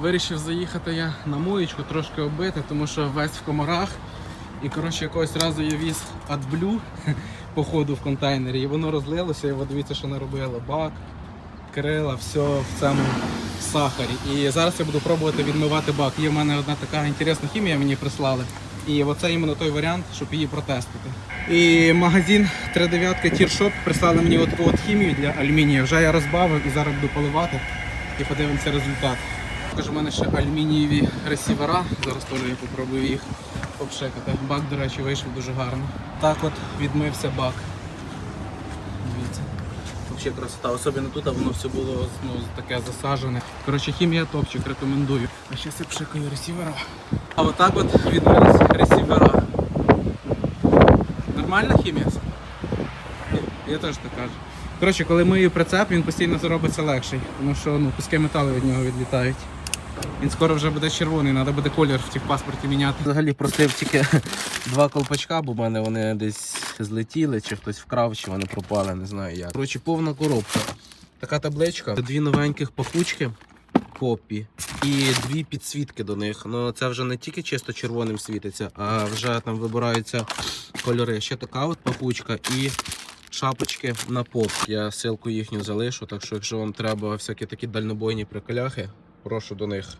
Вирішив заїхати я на моєчку, трошки оббити, тому що весь в комарах. І коротше якогось разу я віз AdBlue по ходу в контейнері, і воно розлилося, і дивіться, що наробило. Бак, крила, все в цьому сахарі. І зараз я буду пробувати відмивати бак. Є в мене одна така інтересна хімія, мені прислали. І оце іменно той варіант, щоб її протестити. І магазин 39 Тіршоп прислали мені от от хімію для алюмінію. Вже я розбавив і зараз буду поливати і подивимося результат. Також у мене ще алюмінієві ресівера. Зараз теж я попробую їх обшикати. Бак, до речі, вийшов дуже гарно. Так от відмився бак. Дивіться. Взагалі красота, особливо тут, а воно все було ну, таке засажене. Коротше, хімія топчик, рекомендую. А зараз я пшикаю ресівера. А отак от відмились ресівера. Нормальна хімія? Я теж так кажу. Коротше, коли мию прицеп, він постійно зробиться легший, тому що ну, куски металу від нього відлітають. Він скоро вже буде червоний, треба буде колір в тих паспорті міняти. Взагалі просив тільки два колпачка, бо в мене вони десь злетіли, чи хтось вкрав, чи вони пропали, не знаю як. Коротше, повна коробка. Така табличка, дві новеньких пахучки попі і дві підсвітки до них. Ну це вже не тільки чисто червоним світиться, а вже там вибираються кольори. Ще така от пахучка і шапочки на поп. Я ссылку їхню залишу, так що якщо вам треба всякі такі дальнобойні приколяхи, прошу до них